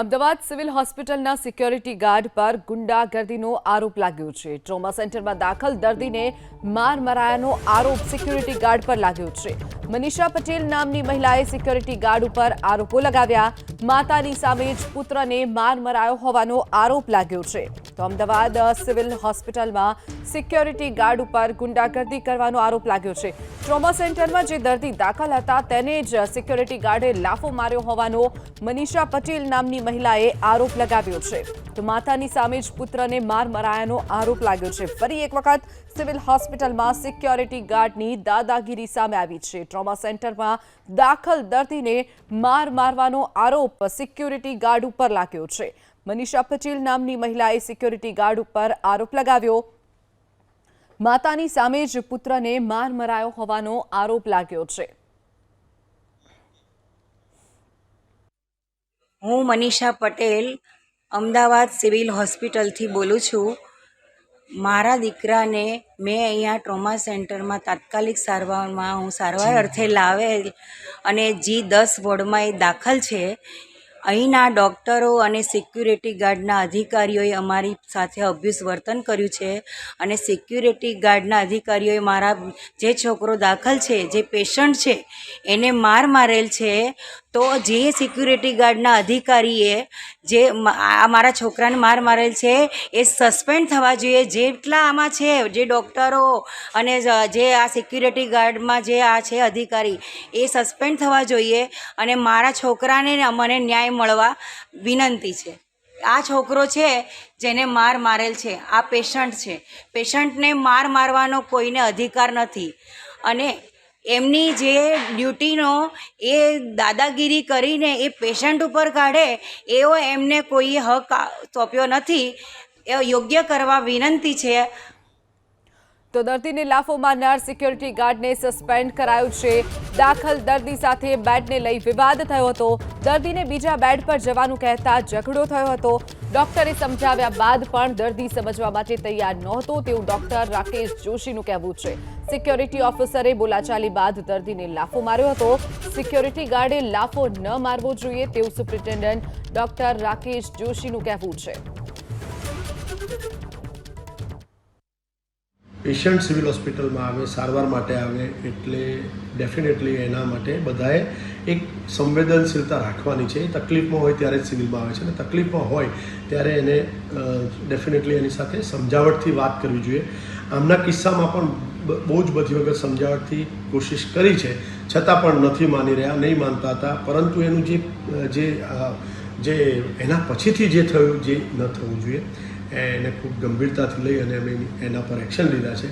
Ahmedabad civil હોસ્પિટલના security guard પર ગુંડાગર્દીનો આરોપ લાગ્યો છે. ટ્રોમા સેન્ટરમાં દાખલ દર્દીને માર મરાયાનો આરોપ સિક્યોરિટી ગાર્ડ પર લાગ્યો છે. મનીષા પટેલ નામની મહિલાએ સિક્યોરિટી ગાર્ડ ઉપર આરોપો લગાવ્યા. માતાની સામે જ પુત્રને માર મરાયો હોવાનો આરોપ લાગ્યો છે. તો અમદાવાદ સિવિલ હોસ્પિટલમાં સિક્યોરિટી ગાર્ડ ઉપર ગુંડાગર્દી કરવાનો આરોપ લાગ્યો છે. ટ્રોમા સેન્ટરમાં જે દર્દી દાખલ હતા તેને જ સિક્યોરિટી ગાર્ડે લાફો માર્યો હોવાનો મનીષા પટેલ નામની મહિલાએ આરોપ લગાવ્યો છે. તો માતાની સામે જ પુત્રને માર મરાયાનો આરોપ લાગ્યો છે. ફરી એક વખત સિવિલ હોસ્પિટલમાં સિક્યોરિટી ગાર્ડની દાદાગીરી સામે આવી છે. ટ્રોમા સેન્ટરમાં દાખલ દર્દીને માર મારવાનો આરોપ સિક્યોરિટી ગાર્ડ ઉપર લાગ્યો છે. મનીષા પટેલ નામની મહિલાએ સિક્યોરિટી ગાર્ડ ઉપર આરોપ લગાવ્યો. માતાની સામે જ પુત્રને માર મરાયો હોવાનો આરોપ લાગ્યો છે. હું મનીષા પટેલ અમદાવાદ સિવિલ હોસ્પિટલથી બોલું છું. મારા દીકરાને મેં અહીંયા ટ્રોમા સેન્ટરમાં તાત્કાલિક સારવારમાં હું સારવાર અર્થે લાવેલ અને જી દસ વોર્ડમાં એ દાખલ છે. અહીંના ડૉક્ટરો અને સિક્યુરિટી ગાર્ડના અધિકારીઓએ અમારી સાથે અભ્યુસ વર્તન કર્યું છે અને સિક્યુરિટી ગાર્ડના અધિકારીઓએ મારા જે છોકરો દાખલ છે જે પેશન્ટ છે એને માર મારેલ છે તો જે સિક્યુરિટી ગાર્ડના અધિકારીએ જે આ મારા છોકરાને માર મારેલ છે, એ સસ્પેન્ડ થવા જોઈએ. જેટલા આમાં છે, જે ડૉક્ટરો અને જે આ સિક્યુરિટી ગાર્ડમાં જે આ છે અધિકારી, એ સસ્પેન્ડ થવા જોઈએ અને મારા છોકરાને મને ન્યાય મળવા વિનંતી છે. આ છોકરો છે, જેને માર મારેલ છે. આ પેશન્ટ છે. પેશન્ટને માર મારવાનો કોઈને અધિકાર નથી. અને એમની જે ડ્યુટીનો એ દાદાગીરી કરીને એ પેશન્ટ ઉપર કાઢે, એવો એમને કોઈએ હક સોંપ્યો નથી. એ યોગ્ય કરવા વિનંતી છે. તો દર્દીને લાફો મારનાર સિક્યોરિટી ગાર્ડને સસ્પેન્ડ કરાયું છે. દાખલ દર્દી સાથે બેડને લઈ વિવાદ થયો હતો. દર્દીને બીજા બેડ પર જવાનું કહેતા ઝઘડો થયો હતો. ડોક્ટરે સમજાવ્યા બાદ પણ દર્દી સમજવા માટે તૈયાર નહોતો તેવું ડોક્ટર રાકેશ જોશીનું કહેવું છે. સિક્યોરિટી ઓફિસરે બોલાચાલી બાદ દર્દીને લાફો માર્યો હતો. સિક્યોરિટી ગાર્ડે લાફો ન મારવો જોઈએ તેવું સુપ્રિન્ટેન્ડન્ટ ડોક્ટર રાકેશ જોશીનું કહેવું છે. પેશન્ટ સિવિલ હોસ્પિટલમાં આવે, સારવાર માટે આવે, એટલે ડેફિનેટલી એના માટે બધાએ એક સંવેદનશીલતા રાખવાની છે. એ તકલીફમાં હોય ત્યારે જ સિવિલમાં આવે છે અને તકલીફમાં હોય ત્યારે એને ડેફિનેટલી એની સાથે સમજાવટથી વાત કરવી જોઈએ. આમના કિસ્સામાં પણ બહુ જ બધી વખત સમજાવટથી કોશિશ કરી છે. છતાં પણ નથી માની રહ્યા, નહીં માનતા હતા. પરંતુ એનું જે જે જે એના પછીથી જે થયું, જે ન થવું જોઈએ એને ખૂબ ગંભીરતાથી લઈ અને અમે એના પર એક્શન લીધા છે.